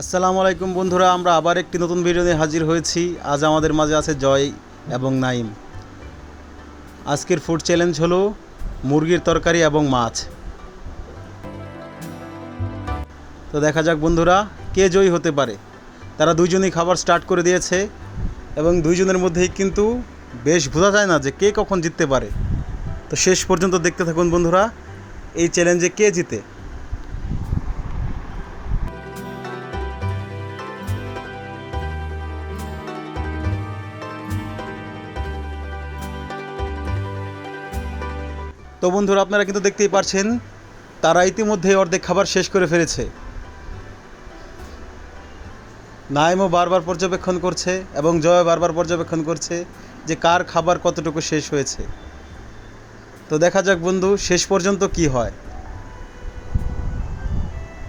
আসসালামু আলাইকুম বন্ধুরা, আমরা আবার একটি নতুন ভিডিও নিয়ে হাজির হয়েছি। আজ আমাদের মাঝে আছে জয় এবং নাইম আজকের ফুড চ্যালেঞ্জ হলো মুরগির তরকারি এবং মাছ। তো দেখা যাক বন্ধুরা, কে জয়ী হতে পারে। তারা দুইজনই খাবার স্টার্ট করে দিয়েছে এবং দুইজনের মধ্যেই কিন্তু বেশ বোঝা যায় না যে কে কখন জিততে পারে। তো শেষ পর্যন্ত দেখতে থাকুন বন্ধুরা, এই চ্যালেঞ্জে কে জিতে। তো বন্ধুরা, আপনারা কিন্তু দেখতেই পারছেন, তারা ইতিমধ্যে অর্ধেক খাবার শেষ করে ফেলেছে। নাইমও বারবার পর্যবেক্ষণ করছে এবং জয় বারবার পর্যবেক্ষণ করছে যে কার খাবার কতটুকু শেষ হয়েছে। তো দেখা যাক বন্ধু, শেষ পর্যন্ত কি হয়।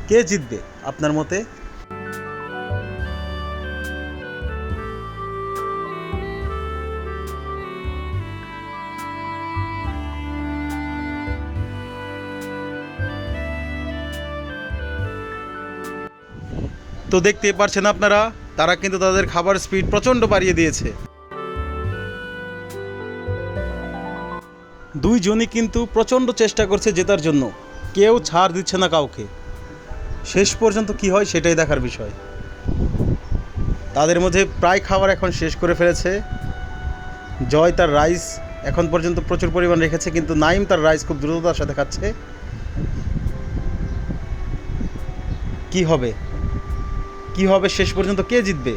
কে জিতবে আপনার মতে? তো দেখতে পারছেন আপনারা, তারা কিন্তু তাদের খাবার স্পিড প্রচণ্ড বাড়িয়ে দিয়েছে। দুইজনই কিন্তু প্রচণ্ড চেষ্টা করছে জেতার জন্য। কেউ ছাড় দিচ্ছে না কাউকে। শেষ পর্যন্ত কি হয় সেটাই দেখার বিষয়। তাদের মধ্যে প্রায় খাবার এখন শেষ করে ফেলেছে। জয় তার রাইস এখন পর্যন্ত প্রচুর পরিমাণ রেখেছে, কিন্তু নাইম তার রাইস খুব দ্রুততার সাথে খাচ্ছে। কি হবে? কি হবে শেষ পর্যন্ত কে জিতবে?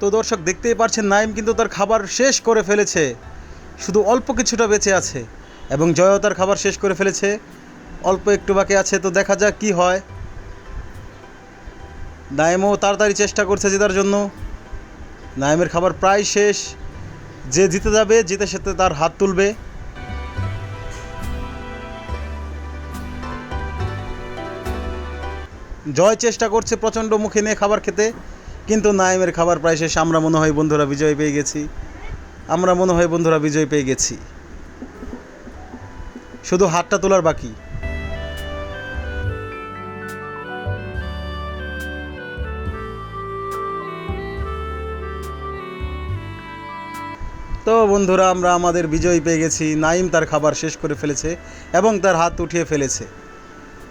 তো দর্শক, দেখতেই পারছেন নাইম কিন্তু তার খাবার শেষ করে ফেলেছে। শুধু অল্প কিছুটা বেঁচে আছে এবং জয়ও তার খাবার শেষ করে ফেলেছে। অল্প একটু বাকি আছে, তো দেখা যাক কি হয়। নাইমও তাড়াতাড়ি চেষ্টা করছে জেতার জন্য। নাইমের খাবার প্রায় শেষ। যে জিতে যাবে, জিতে সেতে তার হাত তুলবে। জয় চেষ্টা করছে প্রচণ্ড মুখে নিয়ে খাবার খেতে। কিন্তু নাইমের খাবার প্রায় শেষ। আমরা মনে হয় বন্ধুরা বিজয় পেয়ে গেছি। আমরা মনে হয় বন্ধুরা বিজয় পেয়ে গেছি। শুধু হাতটা তোলার বাকি। তো বন্ধুরা, আমরা আমাদের বিজয় পেয়ে গেছি। নাইম তার খাবার শেষ করে ফেলেছে এবং তার হাত উঠিয়ে ফেলেছে।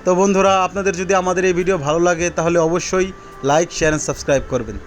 তো বন্ধুরা, আপনাদের যদি আমাদের এই ভিডিও ভালো লাগে, তাহলে অবশ্যই লাইক শেয়ার অ্যান্ড সাবস্ক্রাইব করবেন।